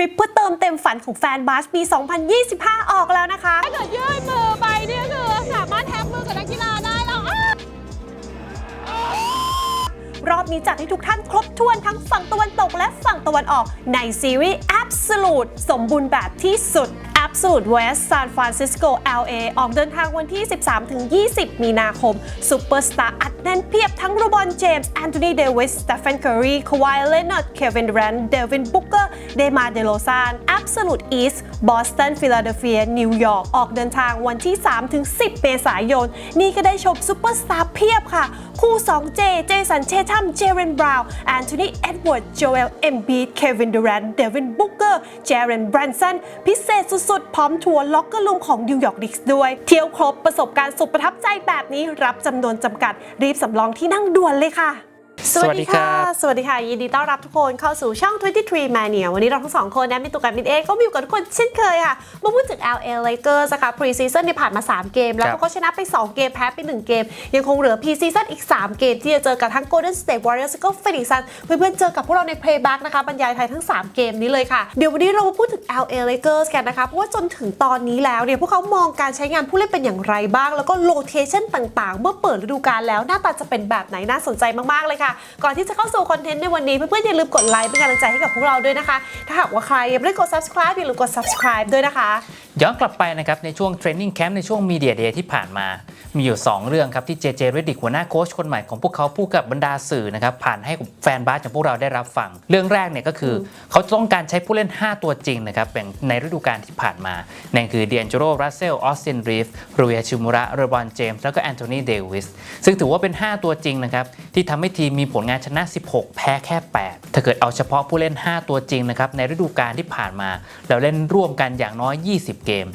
ริปเพื่อเติมเต็มฝันของแฟนบาสปี 2025 ออกแล้วนะคะ ถ้าเกิดยื่นมือไปเนี่ยคือสามารถแท็บมือกับนักกีฬาได้แล้วอ้าวรอบนี้จัดให้ทุกท่านครบถ้วนทั้งฝั่งตะวันตกและฝั่งตะวันออกในซีรีส์ Absolute สมบูรณ์แบบที่สุด Absolute West San Francisco LA ออกเดินทางวันที่ 13-20 มีนาคมซูเปอร์สตาร์อัดแน่นเพียบทั้งโรบอนเจมส์แอนโทนีเดวิสสเตฟานเคอรีคาวายเลนอร์ดเควินดูแรนเดวินบุกเกอร์เดมาเดโลซาน Absolute East Boston Philadelphia New York ออกเดินทางวันที่ 3-10 เมษายน นี่ก็ได้ชมซูเปอร์สตาร์เพียบค่ะ คู่ 2J เจสัน เชทัม เจเรนบราวน์แอนโทนี เอ็ดเวิร์ด โจเอล เอ็มบีด เควินดูแรนเดวิน บุกเกอร์ เจเรนแบรนสัน พิเศษสุดๆ พร้อมทัวร์ล็อกเกอร์ลุมของนิวยอร์กดิกส์ด้วย เที่ยวครบประสบการณ์สุดประทับใจแบบนี้รับจำนวนจำกัด รีบสำรองที่นั่งด่วนเลยค่ะ สวัสดีครับสวัสดีค่ะ ยินดีต้อนรับทุกคนเข้าสู่ช่อง 23 Mania วันนี้เราทั้งสองคนนะมีตุกกับมินเองก็มีอยู่กับทุกคนเช่นเคยค่ะ มาพูดถึง LA Lakers นะคะ pre season ที่ผ่านมา 3 เกม แล้วครับเขาก็ชนะไป 2 เกม แพ้ไป 1 เกม ยังคงเหลือ pre season อีก 3 เกม ที่จะเจอกับทั้ง Golden State Warriors แล้วก็ Phoenix Suns เพื่อนๆเจอกับพวกเราใน playback นะคะบรรยายไทยทั้ง 3 เกมนี้เลยค่ะ เดี๋ยววันนี้เรามาพูดถึง LA Lakers กันนะคะเพราะว่าจนถึงตอนนี้แล้วเนี่ยพวกเขามองการใช้งานผู้เล่นเป็นอย่างไรบ้าง แล้วก็ rotation ต่างๆ เมื่อเปิดฤดูกาลแล้วหน้าตาจะเป็นแบบไหนน่าสนใจมากๆเลยค่ะก่อนที่จะเข้าสู่คอนเทนต์ในวันนี้เพื่อนๆอย่าลืมกดไลค์เป็นกำลังใจให้กับพวกเราด้วยนะคะ ถ้าหากว่าใครยังไม่ได้กด subscribe อย่าลืมกด subscribe ด้วยนะคะย้อนกลับไปนะครับในช่วงเทรนนิ่งแคมป์ในช่วงมีเดียเดย์ที่ผ่านมา มีอยู่ 2 เรื่องครับที่เจเจเรดดิกหัวหน้าโค้ชคนใหม่ของพวกเขาพูดกับบรรดาสื่อนะครับผ่านให้แฟนบาสของพวกเราได้รับฟัง เรื่องแรกเนี่ยก็คืออเขาต้องการใช้ผู้เล่น 5 ตัวจริงนะครับแบ่งในฤดูกาลที่ผ่านมานั่นคือเดียนเจโรรัสเซลออสตินรีฟรูเอชิมุระเรบอนเจมส์แล้วก็แอนโทนีเดวิสซึ่งถือว่าเป็น 5 ตัวจริงนะครับที่ทำให้ทีมมีผลงานชนะ 16 แพ้แค่ 8 ถ้าเกิดเอาเฉพาะผู้เล่น 5 ตัวจริงนะครับในฤดูกาลที่ผ่านมาแล้วเล่นร่วมกันอย่างน้อย 20 เกม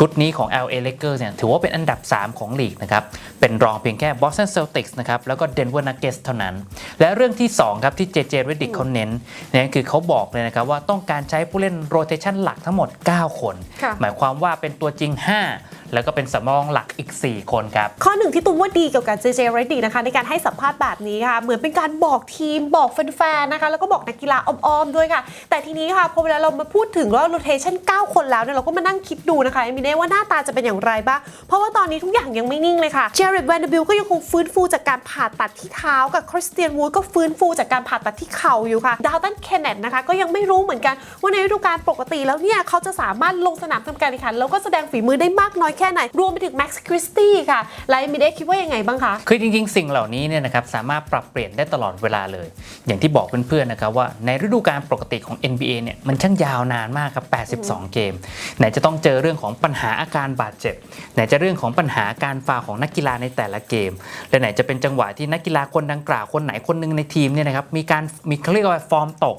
ชุดนี้ของ LA Lakers เนี่ยถือว่าเป็นอันดับ 3 ของลีกนะครับ เป็นรองเพียงแค่ Boston Celtics นะครับแล้วก็ Denver Nuggets เท่านั้น และเรื่องที่ 2 ครับที่ JJ Redick เขาเน้นนั่นคือเขาบอกเลยนะครับว่าต้องการใช้ผู้เล่นโรเ t ชันหลักทั้งหมด 9 คนค่ะหมายความว่าเป็นตัวจริง 5 แล้วก็เป็นสำรองหลักอีก 4 คนครับ ข้อหนึ่งที่ตุ้มว่าดีเกี่ยวกับ JJ r e d d y นะคะในการให้สัมภาษณ์แบบนี้ค่ะเหมือนเป็นการบอกทีมบอกแฟนๆนะคะแล้วก็บอกนักกีฬาอ้อมๆด้วยค่ะ แต่ทีนี้ค่ะพอเวลาเรามาพูดถึงว่า rotation 9คนแล้วเนี่ยเราก็มานั่งคิดดูนะคะเอมิเน่ว่าหน้าตาจะเป็นอย่างไรบ้างเพราะว่าตอนนี้ทุกอย่างยังไม่นิ่งเลยค่ะเจเร d แวนเดบิลก็ยังคงฟื้นฟูจากการผ่าตัดที่เท้ากับคริสเตียนวูดก็ฟื้นฟูจากการผ่าตัดที่เข่าอยู่ค่ะดาวตันเคนเนตนะคะก็ยังไม่รู้เหมือนกันว่าในฤดูกาลปกติแล้วเนี่ยเขาจะสามารถลงสนามทำการแข่งขันแล้วก็แสดงฝีมือได้มากน้อยแค่ไหน รวมไปถึงแม็กซ์คริสตี้ค่ะไลท์มิเดคิดว่ายังไงบ้างคะ คือจริงๆ สิ่งเหล่านี้เนี่ยนะครับสามารถปรับเปลี่ยนได้ตลอดเวลาเลย อย่างที่บอกเพื่อนๆนะครับว่าในฤดูกาลปกติของ NBA เนี่ยมันช่างยาวนานมากครับ 82 เกม ไหนจะต้องเจอเรื่องของปัญหาอาการบาดเจ็บ ไหนจะเรื่องของปัญหาการฟาวของนักกีฬาในแต่ละเกม และไหนจะเป็นจังหวะที่นักกีฬาคนดังกล่าวคนไหนคนหนึงในทีมเนี่ยนะครับมีการมีเขาเรียกว่าฟอร์มตก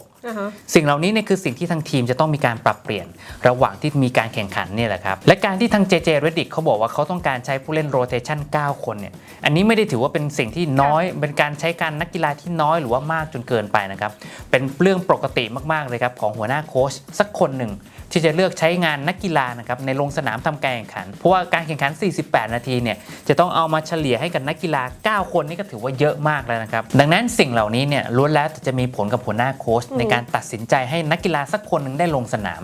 สิ่งเหล่านี้เนี่ยคือสิ่งที่ทางทีมจะต้องมีการปรับเปลี่ยน ระหว่างที่มีการแข่งขันเนี่ยแหละครับและการที่ทาง JJ Redick เขาบอกว่าเขาต้องการใช้ผู้เล่นโรเ t ชัน9 คนเนี่ยอันนี้ไม่ได้ถือว่าเป็นสิ่งที่น้อย เป็นการใช้การนักกีฬาที่น้อยหรือว่ามากจนเกินไปนะครับเป็นเรื่องปกติมากๆเลยครับของหัวหน้าโค้ชสักคนหนึ่ง ที่จะเลือกใช้งานนักกีฬานะครับในลงสนามทำการแข่งขัน เพราะว่าการแข่งขัน 48 นาทีเนี่ยจะต้องเอามาเฉลี่ยให้กับนักกีฬา 9 คนนี่ก็ถือว่าเยอะมากแล้วนะครับ ดังนั้นสิ่งเหล่านี้เนี่ยล้วนแล้วจะมีผลกับหัวหน้าโค้ชในการตัดสินใจให้นักกีฬาสักคนหนึ่งได้ลงสนาม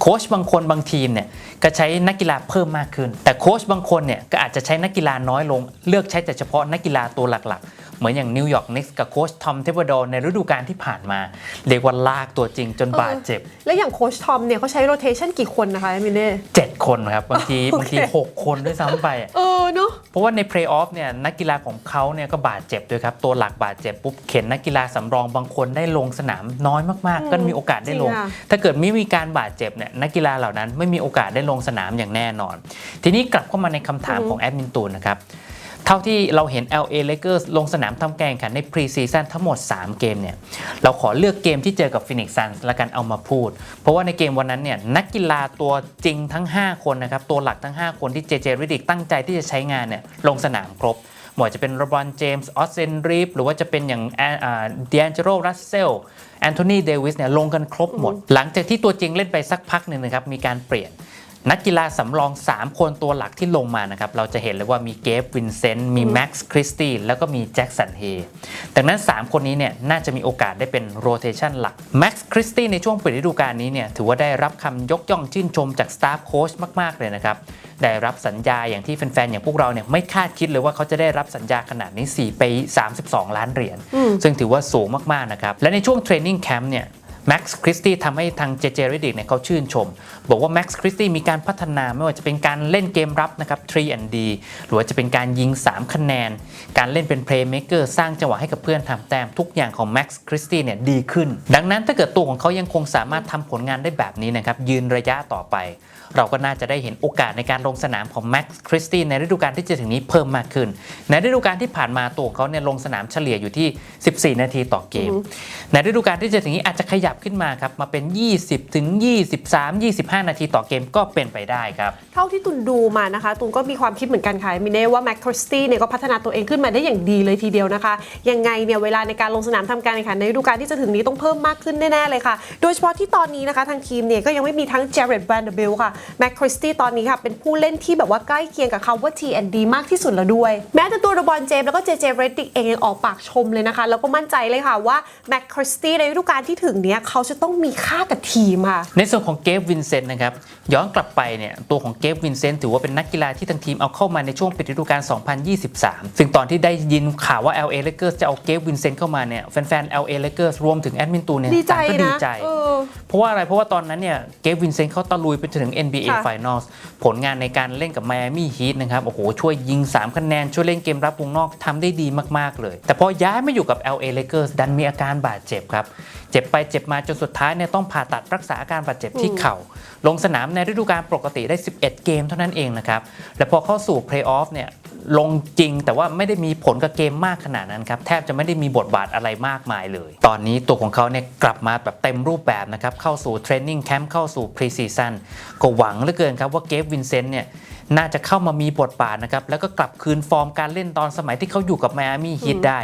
โค้ชบางคนบางทีมเนี่ยก็ใช้นักกีฬาเพิ่มมากขึ้น แต่โค้ชบางคนเนี่ยก็อาจจะใช้นักกีฬาน้อยลง เลือกใช้แต่เฉพาะนักกีฬาตัวหลักๆ เหมือนอย่างนิวยอร์กนิกส์กับโค้ชทอมเทเบอร์ดในฤดูกาลที่ผ่านมาเรียกว่าลากตัวจริงจนบาดเจ็บ แล้วอย่างโค้ชทอมเนี่ยเขาใช้โรเ t ชันกี่คนนะคะเอมิเน่7คนครับบางทีโอเคบางที6คนด้วยซ้ำไปอะเออเนาะเพราะว่าในเพลย์ออฟเนี่ยนักกีฬาของเขาเนี่ยก็บาดเจ็บด้วยครับ ตัวหลักบาดเจ็บปุ๊บเข็นนักกีฬาสำรองบางคนได้ลงสนามน้อยมากๆ ก็มีโอกาสได้ลงจริงอะถ้าเกิดไม่มีการบาดเจ็บเนี่ยนักกีฬาเหล่านั้นไม่มีโอกาสได้ลงสนามอย่างแน่นอน ทีนี้กลับเข้ามาในคำถามของแอดมินตูนนะครับ เท่าที่เราเห็น LA Lakers ลงสนามทำแข่งขันในพรีซีซั่นทั้งหมด 3 เกมเนี่ย เราขอเลือกเกมที่เจอกับ Phoenix Suns ละกันเอามาพูด เพราะว่าในเกมวันนั้นเนี่ยนักกีฬาตัวจริงทั้ง 5 คนนะครับ ตัวหลักทั้ง 5 คนที่ JJ Redick ตั้งใจที่จะใช้งานเนี่ยลงสนามครบหมดจะเป็นรบอนเจมส์ออสเซนรีฟหรือว่าจะเป็นอย่างเดียนเจโรรัสเซลแอนโทนีเดวิสเนี่ยลงกันครบหมด หลังจากที่ตัวจริงเล่นไปสักพักหนึ่งนะครับมีการเปลี่ยน นักกีฬาสำรอง 3 คนตัวหลักที่ลงมานะครับ เราจะเห็นเลยว่ามีเกฟวินเซนต์ มีแม็กซ์คริสตี้แล้วก็มีแจ็คสันเฮดังนั้น 3 คนนี้เนี่ยน่าจะมีโอกาสได้เป็นโรเ t ชันหลักแม็กซ์คริสตี้ในช่วงปิดฤดูกาลนี้เนี่ยถือว่าได้รับคำยกย่องชื่นชมจากสตาฟโค้ชมาก ๆ เลยนะครับ ได้รับสัญญาอย่างที่แฟน ๆ อย่างพวกเราเนี่ยไม่คาดคิดเลยว่าเขาจะได้รับสัญญาขนาดนี้ 4 ปี 32 ล้านเหรียญซึ่งถือว่าสูงมากๆนะครับและในช่วงเทรนนิ่งแคมป์เนี่ย แม็กซ์คริสตี้ทำให้ทางเจเจริดิกเนี่ยเขาชื่นชม บอกว่าแม็กซ์คริสตี้มีการพัฒนาไม่ว่าจะเป็นการเล่นเกมรับนะครับ3 and D หรือว่าจะเป็นการยิง 3 คะแนน การเล่นเป็นเพลย์เม k เกอร์สร้างจังหวะให้กับเพื่อนทำแต้มทุกอย่างของแม็กซ์คริสตี้เนี่ยดีขึ้น ดังนั้นถ้าเกิดตัวของเขายังคงสามารถทำผลงานได้แบบนี้นะครับยืนระยะต่อไป เราก็น่าจะได้เห็นโอกาสในการลงสนามของแม็กซ์คริสตี้ในฤดูกาลที่จะถึงนี้เพิ่มมากขึ้น ในฤดูกาลที่ผ่านมาตัวของเขาเนี่ยลงสนามเฉลี่ยอยู่ที่ 14 นาทีต่อเกม ในฤดูกาลที่จะถึงนี้อาจจะขยับขึ้นมาครับมาเป็น 20 ถึง 23 25 นาทีต่อเกมก็เป็นไปได้ครับ เท่าที่ตุนดูมานะคะ ตุนก็มีความคิดเหมือนกันค่ะมินเน่ว่าแม็กคริสตี้เนี่ยก็พัฒนาตัวเองขึ้นมาได้อย่างดีเลยทีเดียวนะคะ ยังไงเนี่ยเวลาในการลงสนามทำการแข่งขันในฤดูกาลที่จะถึงนี้ต้องเพิ่มมากขึ้นแน่ๆเลยค่ะ โดยเฉพาะที่ตอนนี้นะคะทางทีมเนี่ยก็ยังไม่มีทั้งเจเรตแวนเดอร์บิลค่ะแม็กคริสตี้ตอนนี้ค่ะเป็นผู้เล่นที่แบบว่าใกล้เคียงกับคำว่า T&D มากที่สุดแล้วด้วย แม้แต่ตัวเดบอลเจมแล้วก็เจเจเรติกเองยังออกปากชมเลยนะคะ แล้วก็มั่นใจเลยค่ะว่าแม็กคริสตี้ในฤดูกาลที่ถึงเนี้ยเขาจะต้องมีค่ากับทีมค่ะ ในส่วนของเกฟวินเซนต์นะครับย้อนกลับไปเนี่ยตัวของเกฟวินเซนต์ถือว่าเป็นนักกีฬาที่ทางทีมเอาเข้ามาในช่วงปิดฤดูกาล 2023 ซึ่งตอนที่ได้ยินข่าวว่า LA Lakers จะเอาเกฟวินเซนต์เข้ามาเนี่ยแฟนๆ LA Lakers รวมถึงแอดมินตูนเนี่ยดีใจต่างก็ดีนะใจเออเพราะว่าอะไรเพราะว่าตอนนั้นเนี่ยเกฟวินเซนต์เขาตะลุยไปถึง NBA ค่ะ Finals ผลงานในการเล่นกับ Miami Heat นะครับโอ้โหช่วยยิง 3 คะแนน ช่วยเล่นเกมรับวงนอกทำได้ดีมากๆเลย แต่พอย้ายมาอยู่กับ LA Lakers ดันมีอาการบาดเจ็บครับ เจ็บไปเจ็บมาจนสุดท้ายเนี่ยต้องผ่าตัดรักษาอาการบาดเจ็บที่เข่า ลงสนามในฤดูกาลปกติได้ 11 เกมเท่านั้นเองนะครับ และพอเข้าสู่เพลย์ออฟเนี่ยลงจริงแต่ว่าไม่ได้มีผลกับเกมมากขนาดนั้นครับ แทบจะไม่ได้มีบทบาทอะไรมากมายเลย ตอนนี้ตัวของเขาเนี่ยกลับมาแบบเต็มรูปแบบนะครับ เข้าสู่เทรนนิ่งแคมป์เข้าสู่พรีซีซันก็หวังเหลือเกินครับว่าเกฟวินเซนต์เนี่ยน่าจะเข้ามามีบทบาทนะครับ แล้วก็กลับคืนฟอร์มการเล่นตอนสมัยที่เขาอยู่กับไมอามี่ฮีทได้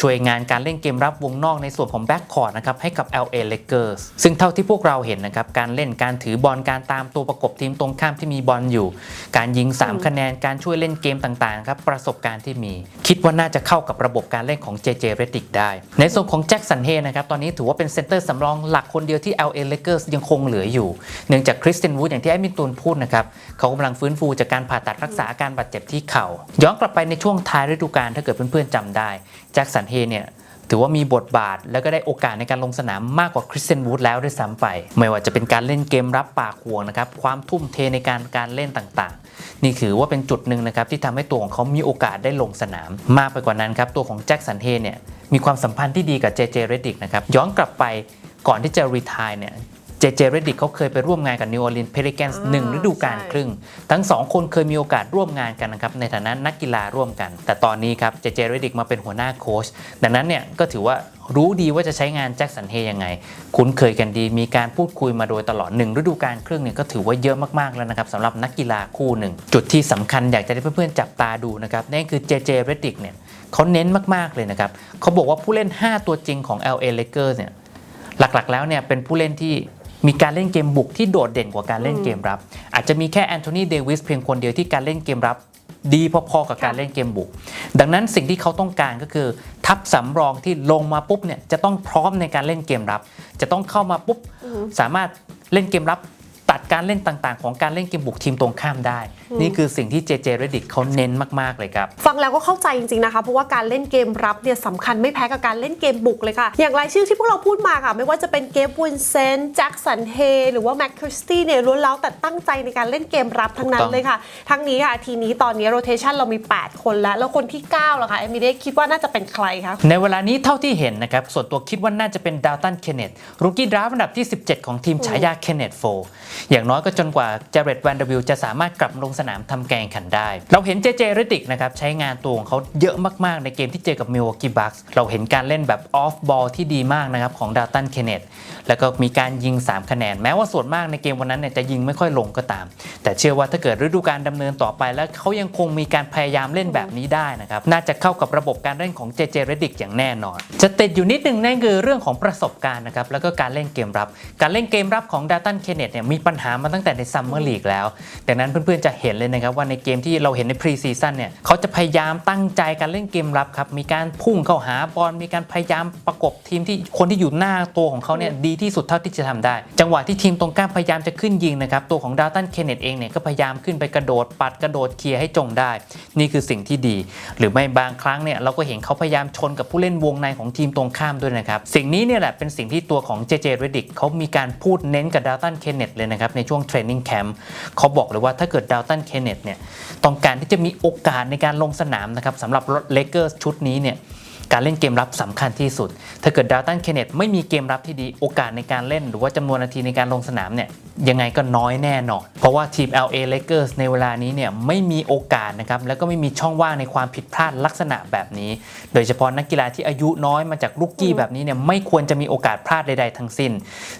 ช่วยงานการเล่นเกมรับวงนอกในส่วนของแบ็กคอร์ดนะครับให้กับ LA Lakers ซึ่งเท่าที่พวกเราเห็นนะครับ การเล่นการถือบอลการตามตัวประกบทีมตรงข้ามที่มีบอลอยู่ การยิง 3 คะแนนการช่วยเล่นเกมต่างๆครับประสบการณ์ที่มี คิดว่าน่าจะเข้ากับระบบการเล่นของ JJ Redick ได้ ในส่วนของแจ็คสันเฮนะครับตอนนี้ถือว่าเป็นเซนเตอร์สำรองหลักคนเดียวที่ LA Lakers ยังคงเหลืออยู่เนื่องจากคริสเตนวูดอย่างที่แอดมินตูนพูดนะครับเขากำลังฟื้นฟูจากการผ่าตัดรักษาอาการบาดเจ็บที่เข่าย้อนกลับไปในช่วงท้ายฤดูกาลถ้าเกิดเพื่อนๆจำได้แจ็คสันเฮเนี่ย ถือว่ามีบทบาท แล้วก็ได้โอกาสในการลงสนามมากกว่าคริสเซนวูดแล้วด้วยซ้ำไป ไม่ว่าจะเป็นการเล่นเกมรับปากห่วงนะครับความทุ่มเทในการการเล่นต่างๆ นี่ถือว่าเป็นจุดหนึ่งนะครับที่ทำให้ตัวของเขามีโอกาสได้ลงสนาม มากไปกว่านั้นครับตัวของแจ็คสันเฮเนี่ยมีความสัมพันธ์ที่ดีกับเจเจเรดิกนะครับย้อนกลับไปก่อนที่จะรีทายเนี่ย เจเจเรดิกเขาเคยไปร่วมงานกับนิวออร์ลีนเพลิแกนส์อ่าหนึ่งฤดูกาลใช่ครึ่ง ทั้งสองคนเคยมีโอกาสร่วมงานกันนะครับ ในฐานะนักกีฬาร่วมกัน แต่ตอนนี้ครับเจเจเรดิกมาเป็นหัวหน้าโค้ชดังนั้นเนี่ยก็ถือว่ารู้ดีว่าจะใช้งานแจ็คสันเฮยังไง คุ้นเคยกันดีมีการพูดคุยมาโดยตลอดหนึ่งฤดูกาลครึ่งเนี่ยก็ถือว่าเยอะมากๆแล้วนะครับสำหรับนักกีฬาคู่หนึ่ง จุดที่สำคัญอยากจะให้เพื่อนๆจับตาดูนะครับนั่นคือเจเจเรดิกเนี่ยเขาเน้นมากๆเลยนะครับเขาบอกว่าผู้เล่น 5 ตัวจริงของ LA Lakers เนี่ยหลักๆแล้วเนี่ยเป็นผู้เล่นที่ มีการเล่นเกมบุกที่โดดเด่นกว่าการเล่นเกมรับ อาจจะมีแค่แอนโทนีเดวิสเพียงคนเดียวที่การเล่นเกมรับ ดีพอๆกับการเล่นเกมบุก ดังนั้นสิ่งที่เขาต้องการก็คือ ทัพสำรองที่ลงมาปุ๊บเนี่ยจะต้องพร้อมในการเล่นเกมรับ จะต้องเข้ามาปุ๊บสามารถเล่นเกมรับ ตัดการเล่นต่างๆ ของการเล่นเกมบุกทีมตรงข้ามได้ นี่คือสิ่งที่เจเจเรดิกเขาเน้นมากๆเลยครับ ฟังแล้วก็เข้าใจจริงๆนะคะเพราะว่าการเล่นเกมรับเนี่ยสำคัญไม่แพ้กับการเล่นเกมบุกเลยค่ะ อย่างรายชื่อที่พวกเราพูดมาค่ะ ไม่ว่าจะเป็นเกฟวินเซนต์แจ็คสันเฮหรือว่าแม็กคริสตี้เนี่ยล้วนแล้วแต่ตั้งใจในการเล่นเกมรับทั้งนั้ถูนกต้องเลยค่ะ ทั้งนี้ค่ะทีนี้ตอนนี้โรเทชันเรามี 8 คนแล้ว แล้วคนที่9ล่ะคะเอมิเดคิดว่าน่าจะเป็นใครคะในเวลานี้เท่าที่เห็นนะครับส่วนตัวคิดว่าน่าจะเป็นดาวตันเคนเนตรูกี้ดราฟอันดับที่ 17 ของทีมฉายาเคนเนตโฟอย่างน้อยก็จนกว่าเจเรตแวนเดอร์วิลจะสามารถกลับลงสนามทำแกงขันได้ เราเห็นเจเจเรดิกนะครับใช้งานตัวของเขาเยอะมาก ๆ ในเกมที่เจอกับมิลวอกกี้บัคส์เราเห็นการเล่นแบบออฟบอลที่ดีมากนะครับของดาวตันเคนเนตแล้วก็มีการยิง 3 คะแนน แม้ว่าส่วนมากในเกมวันนั้นเนี่ยจะยิงไม่ค่อยลงก็ตาม แต่เชื่อว่าถ้าเกิดฤดูกาลดำเนินต่อไป แล้วเขายังคงมีการพยายามเล่นแบบนี้ได้นะครับน่าจะเข้ากับระบบการเล่นของเจเจเรดิกอย่างแน่นอน จะติดอยู่นิดนึงนั่นคือเรื่องของประสบการณ์นะครับแล้วก็การเล่นเกมรับ การเล่นเกมรับของดาตันเคนเนตเนี่ยมีปัปัญหามาตั้งแต่ในซัมเมอร์ลีกแล้วดังนั้นเพื่อนๆจะเห็นเลยนะครับว่าในเกมที่เราเห็นในพรีซีซั่นเนี่ยเขาจะพยายามตั้งใจการเล่นเกมรับครับมีการพุ่งเข้าหาบอลมีการพยายามประกบทีมที่คนที่อยู่หน้าตัวของเขาเนี่ยดีที่สุดเท่าที่จะทำได้ จังหวะที่ทีมตรงข้ามพยายามจะขึ้นยิงนะครับตัวของดาวตันเคนเนตเองเนี่ยก็พยายามขึ้นไปกระโดดปัดกระโดดเคลียร์ให้จงได้ นี่คือสิ่งที่ดี หรือไม่บางครั้งเนี่ยเราก็เห็นเขาพยายามชนกับผู้เล่นวงในของทีมตรงข้ามด้วยนะครับสิ่งนี้เนี่ยแหละเป็นสิ่งที่ตัวของเจเจเรดิกเขามีการพูดเน้นกับดาวตันเคนเนตเลยนะครับในช่วงเทรนนิ่งแคมป์เขาบอกเลยว่าถ้าเกิดดาวตันเคนเนตเนี่ยต้องการที่จะมีโอกาสในการลงสนามนะครับสำหรับเลเกอร์ชุดนี้เนี่ย การเล่นเกมรับสำคัญที่สุด ถ้าเกิดดาวตันเคนเนตไม่มีเกมรับที่ดีโอกาสในการเล่น หรือว่าจำนวนนาทีในการลงสนามเนี่ยยังไงก็น้อยแน่นอน เพราะว่าทีม LA Lakers ในเวลานี้เนี่ยไม่มีโอกาสนะครับแล้วก็ไม่มีช่องว่างในความผิดพลาดลักษณะแบบนี้ โดยเฉพาะนักกีฬาที่อายุน้อยมาจากลูกกี้แบบนี้เนี่ยไม่ควรจะมีโอกาสพลาดใดๆทั้งสิ้น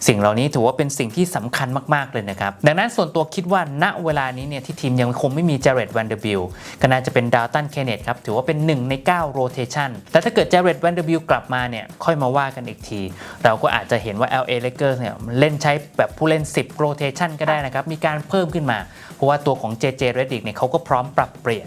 สิ่งเหล่านี้ถือว่าเป็นสิ่งที่สำคัญมากๆเลยนะครับดังนั้นส่วนตัวคิดว่าณเวลานี้เนี่ยที่ทีมยังคงไม่มีเจเรตแวนเดอร์บิลก็น่าจะเป็นดาวตันเคนเนตครับถือว่าเป็น1ใน9โรเทชันแต่ถ้าเกิดเจเรดแวนเดอร์บิลกลับมาเนี่ยค่อยมาว่ากันอีกที เราก็อาจจะเห็นว่า LA Lakers เนี่ยเล่นใช้แบบผู้เล่น 10 โรเทชันก็ได้นะครับ มีการเพิ่มขึ้นมา เพราะว่าตัวของ JJ Redick เนี่ยเขาก็พร้อมปรับเปลี่ยน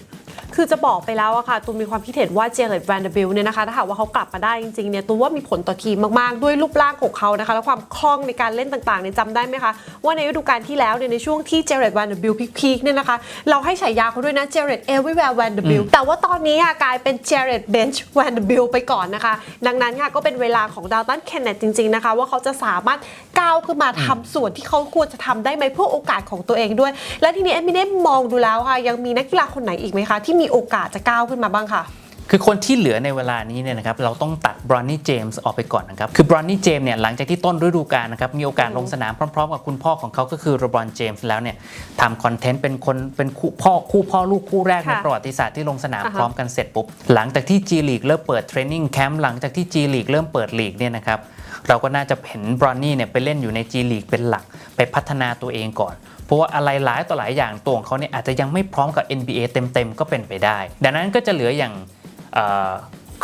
คือจะบอกไปแล้วอะค่ะตูมีความคิดเห็นว่าเจเรตแวนเดอร์บิลเนี่ยนะคะถ้าหากว่าเขากลับมาได้จริงๆเนี่ยตูว่ามีผลต่อทีมมากๆ ด้วยรูปร่างของเขานะคะและความคล่องในการเล่นต่างๆเนี่ยจำได้ไหมคะ ว่าในฤดูกาลที่แล้วเนี่ยในช่วงที่เจเรตแวนเดอร์บิลพีคๆเนี่ยนะคะเราให้ฉายาเขาด้วยนะเจเรตเอวิแวร์แวนเดอร์บิลแต่ว่าตอนนี้อะกลายเป็นเจเรตเบนช์แวนเดอร์บิลไปก่อนนะคะ ดังนั้นค่ะก็เป็นเวลาของดาวตันเคนเนตจริงๆนะคะว่าเขาจะสามารถก้าวขึ้นมาทำส่วนที่เขาควรจะทำได้ไหมเพื่อโอกาสของตัวเองด้วย และทีนี้เอมิเนมมองดูแล้วค่ะยังมีนักกีฬาคนไหนอีกไหมคะที่มีโอกาสจะก้าวขึ้นมาบ้างค่ะคือคนที่เหลือในเวลานี้เนี่ยนะครับเราต้องตัดบรอนนี่เจมส์ออกไปก่อนนะครับคือบรอนนี่เจมส์เนี่ยหลังจากที่ต้นฤดูกาลนะครับมีโอกาสลงสนามพร้อมๆ กับคุณพ่อของเขาก็คือโรบรอนเจมส์แล้วเนี่ยทำคอนเทนต์เป็นคนเป็นคู่พ่อคู่พ่อลูกคู่แรกในค่ะประวัติศาสตร์ที่ลงสนามอ่าฮะพร้อมกันเสร็จปุ๊บหลังจากที่ G League เริ่มเปิดเทรนนิ่งแคมป์หลังจากที่ G League เริ่มเปิดลีกเนี่ยนะครับ เราก็น่าจะเห็นบรอนนี่เนี่ยไปเล่นอยู่ใน G League เป็นหลัก ไปพัฒนาตัวเองก่อน เพราะว่าอะไรหลายต่อหลายอย่างตัวของเขาเนี่ยอาจจะยังไม่พร้อมกับ NBA เต็มๆ ก็เป็นไปได้ ดังนั้นก็จะเหลืออย่าง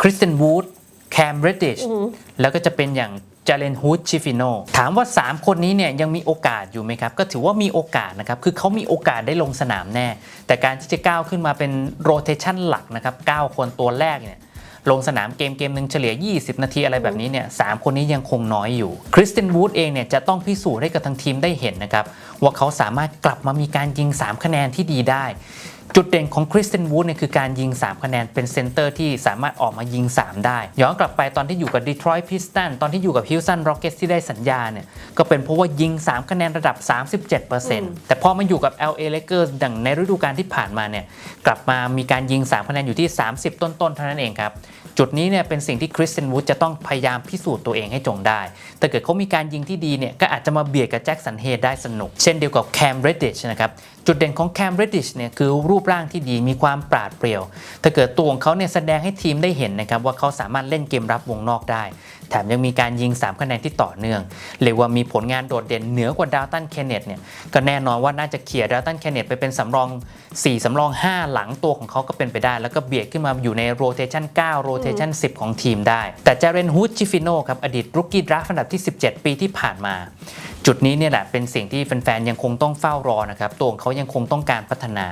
คริสเตนวูดแคมเรดิชแล้วก็จะเป็นอย่างจาเลนฮูดชิฟิโนถามว่า 3 คนนี้เนี่ยยังมีโอกาสอยู่ไหมครับ ก็ถือว่ามีโอกาสนะครับ คือเขามีโอกาสได้ลงสนามแน่ แต่การที่จะก้าวขึ้นมาเป็นโรเทชันหลักนะครับ 9 คนตัวแรกเนี่ย ลงสนามเกมเกมหนึ่งเฉลี่ย 20 นาทีอะไรแบบนี้เนี่ยสามคนนี้ยังคงน้อยอยู่คริสตินวูดเองเนี่ยจะต้องพิสูจน์ให้กับทางทีมได้เห็นนะครับว่าเขาสามารถกลับมามีการยิง 3 คะแนนที่ดีได้ จุดเด่นของคริสเตนวูดเนี่ยคือการยิง 3 คะแนนเป็นเซนเตอร์ที่สามารถออกมายิง 3 ได้ ย้อนกลับไปตอนที่อยู่กับดีทรอยต์พิสตันตอนที่อยู่กับฮิลสันร็อกเก็ตที่ได้สัญญาเนี่ยก็เป็นเพราะว่ายิง 3 คะแนนระดับ 37%แต่พอมาอยู่กับ LA Lakers ดังในฤดูกาลที่ผ่านมาเนี่ยกลับมามีการยิง 3 คะแนนอยู่ที่ 30 ต้นๆเท่านั้นเองครับจุดนี้เนี่ยเป็นสิ่งที่คริสเตนวูดจะต้องพยายามพิสูจน์ตัวเองให้จงได้ แต่เกิดเขามีการยิงที่ดีเนี่ยก็อาจจะมาเบียดกับแจ็คสันเฮดได้สนุก เช่นเดียวกับแคมเรดดิชนะครับจุดเด่นของแคมเรดดิชเนี่ยคือรูปร่างที่ดีมีความปราดเปรียว ถ้าเกิดตัวของเขาเนี่ยแสดงให้ทีมได้เห็นนะครับว่าเขาสามารถเล่นเกมรับวงนอกได้ แถมยังมีการยิง 3 คะแนนที่ต่อเนื่องเรียกว่ามีผลงานโดดเด่นเหนือกว่าดาวตันเคนเนตเนี่ยก็แน่นอนว่าน่าจะเขี่ยดาวตันเคนเนตไปเป็นสำรอง 4 สำรอง 5 หลังตัวของเขาก็เป็นไปได้ แล้วก็เบียดขึ้นมาอยู่ในโรเทชัน9โรเทชัน10 ของทีมได้ แต่เจเรนฮูดชิฟิโนครับอดีตรุกกี้ดราฟต์อันดับที่ 17 ปีที่ผ่านมา จุดนี้เนี่ยแหละเป็นสิ่งที่แฟนๆยังคงต้องเฝ้ารอนะครับตัวของเขายังคงต้องการพัฒนา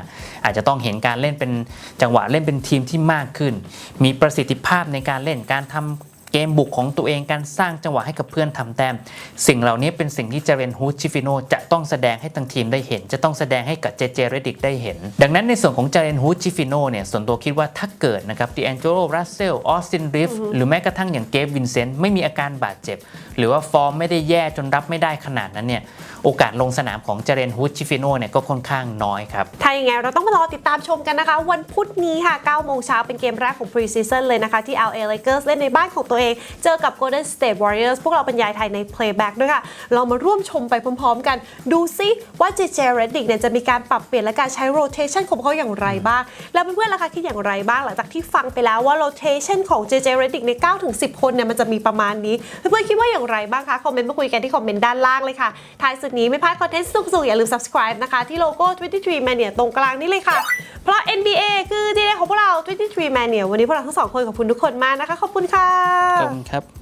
อาจจะต้องเห็นการเล่นเป็นจังหวะเล่นเป็นทีมที่มากขึ้น มีประสิทธิภาพในการเล่นการทำ เกมบุกของตัวเองการสร้างจังหวะให้กับเพื่อนทำแต้มสิ่งเหล่านี้เป็นสิ่งที่เจเรนฮูดชิฟิโนจะต้องแสดงให้ทั้งทีมได้เห็น จะต้องแสดงให้กับเจเจเรดิกได้เห็น ดังนั้นในส่วนของเจเรนฮูดชิฟิโนเนี่ยส่วนตัวคิดว่าถ้าเกิดนะครับดิแองเจโรรัสเซลออสตินริฟหรือแม้กระทั่งอย่างเกฟวินเซนต์ไม่มีอาการบาดเจ็บ หรือว่าฟอร์มไม่ได้แย่จนรับไม่ได้ขนาดนั้นเนี่ยโอกาสลงสนามของเจเรนฮูดชิฟิโนเนี่ยก็ค่อนข้างน้อยครับถ้าอย่างไงเราต้องมารอติดตามชมกันนะคะ วันพุธนี้ค่ะ9โมงเช้าเป็นเกมแรกของ Pre-season เลยนะคะที่ LA Lakers เล่นในบ้านของตัวเอง เจอกับ Golden State Warriors พวกเราบรรยายไทยใน Playback ด้วยค่ะ เรามาร่วมชมไปพร้อมๆกัน ดูซิว่า JJ Redick เนี่ยจะมีการปรับเปลี่ยนและการใช้ rotation ของเขาอย่างไรบ้าง แล้วเพื่อนๆล่ะคะคิดอย่างไรบ้างหลังจากที่ฟังไปแล้วว่า rotation ของ JJ Redick ใน9ถึง10 คนเนี่ยมันจะมีประมาณนี้ เพื่อนๆคิดว่าอย่างไรบ้างคะคอมเมนต์มาคุยกันที่คอมเมนต์ด้านล่างเลยค่ะท้ายสุดนี้ไม่พลาดคอนเทนต์สุกๆอย่าลืม subscribe นะคะที่โลโก้ 23 Mania ตรงกลางนี่เลยค่ะ เพราะ NBA คือ DNA ของพวกเรา 23 Mania วันนี้พวกเราทั้งสองคนขอบคุณทุกคนมากนะคะ ขอบคุณค่ะขอบคุณครับ